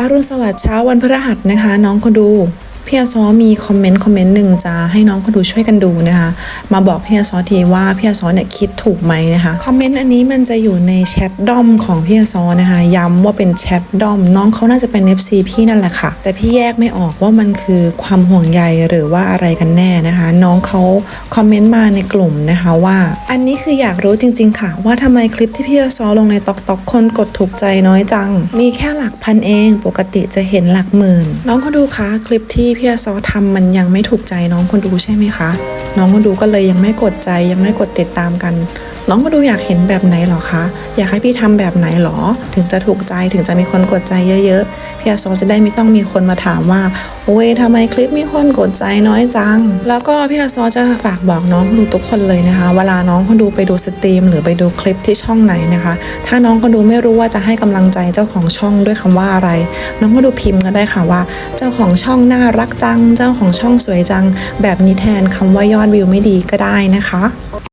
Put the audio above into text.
อรุณสวัสดิ์เช้าวันพฤหัสนะคะ น้องคนดู พี่อาซอมีคอมเมนต์คอมเมนต์หนึ่งจะให้น้องคนดูช่วยกันดูนะคะ มาบอกพี่อาซอทีว่าพี่อาซอเนี่ยคิดถูกไหมนะคะคอมเมนต์อันนี้มันจะอยู่ในแชทดอมของพี่อาซอนะคะย้ำว่าเป็นแชทดอมน้องเขาน่าจะเป็น FC พี่นั่นแหละค่ะ แต่พี่แยกไม่ออกว่ามันคือความห่วงใยหรือว่าอะไรกันแน่นะคะ น้องเขาคอมเมนต์มาในกลุ่มนะคะว่า อันนี้คืออยากรู้จริง ๆ ค่ะ ว่าทำไมคลิปที่พี่อาซอลงในตอกตอกคนกดถูกใจน้อยจัง มีแค่หลักพันเองปกติจะเห็นหลักหมื่น น้องคนดูคะคลิปที่พี่อาซอทำมันยังไม่ถูกใจน้องคนดูใช่ไหมคะ น้องคนดูก็เลยยังไม่กดใจยังไม่กดติดตามกัน น้องคนดูอยากเห็นแบบไหนหรอคะ อยากให้พี่ทำแบบไหนหรอ ถึงจะถูกใจถึงจะมีคนกดใจเยอะๆพี่อาซอจะได้ไม่ต้องมีคนมาถามว่า อ้ยทำไมคลิปมีคนกดใจน้อยจัง แล้วก็พี่อาซอจะฝากบอกน้องคนดูทุกคนเลยนะคะ เวลาน้องคนดูไปดูสตรีม หรือไปดูคลิปที่ช่องไหนนะคะ ถ้าน้องคนดูไม่รู้ว่าจะให้กำลังใจเจ้าของช่องด้วยคำว่าอะไร น้องก็ดูพิมพ์ก็ได้ค่ะว่า เจ้าของช่องน่ารักจัง เจ้าของช่องสวยจัง แบบนี้แทนคำว่ายอดวิวไม่ดีก็ได้นะคะ